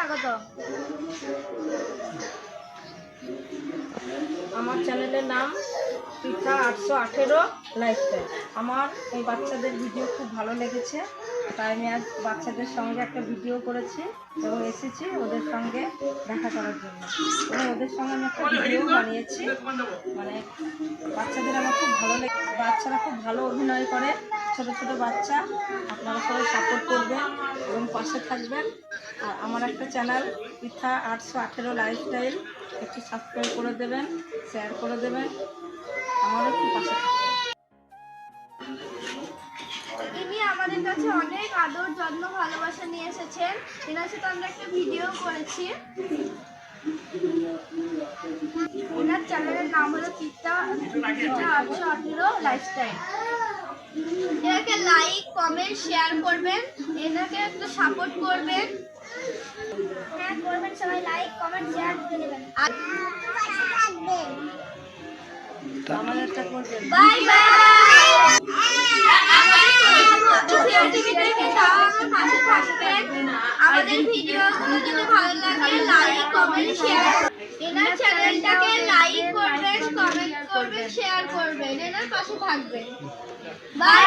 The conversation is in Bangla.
স্বাগত। আমার চ্যানেলের নাম পিঠা আটশো আঠেরো লাইফস্টাইল। আমার এই বাচ্চাদের ভিডিও খুব ভালো লেগেছে। তাই আমি আজ বাচ্চাদের সঙ্গে একটা ভিডিও করেছি এবং এসেছি ওদের সঙ্গে দেখা করার জন্য। এবং ওদের সঙ্গে আমি একটা ভিডিও বানিয়েছি। মানে বাচ্চাদের আমার খুব ভালো লেগে, বাচ্চারা খুব ভালো অভিনয় করে। ছোট ছোট বাচ্চা, আপনারা সবাই সাপোর্ট করবেন এবং পাশে থাকবেন। আর আমার একটা চ্যানেল পৃথা আটশো আঠেরো লাইফস্টাইল একটু সাবস্ক্রাইব করে দেবেন শেয়ার করে দেবেন, আমারও একটু পাশে ইনি আমাদের কাছে অনেক আদর, যত্ন, ভালোবাসা নিয়ে এসেছেন। এনার সাথে আমরা একটা ভিডিও করেছি। ওনার চ্যানেলের নাম হলো পিতা আটশো আঠেরো লাইফস্টাইল এনাকে লাইক কমেন্ট শেয়ার করবেন। এনাকে একটু সাপোর্ট করবেন। হ্যাঁ করবেন সবাই লাইক কমেন্ট শেয়ার করে দেবেন। আর থাকবেন আমাদেরটা করবেন। বাই বাই আমাদের ভিডিওগুলো যদি ভালো লাগে লাইক কমেন্ট শেয়ার এনার চ্যানেলটাকে লাইক করবেন কমেন্ট করবেন শেয়ার করবেন। এনার পাশে থাকবেন। বাই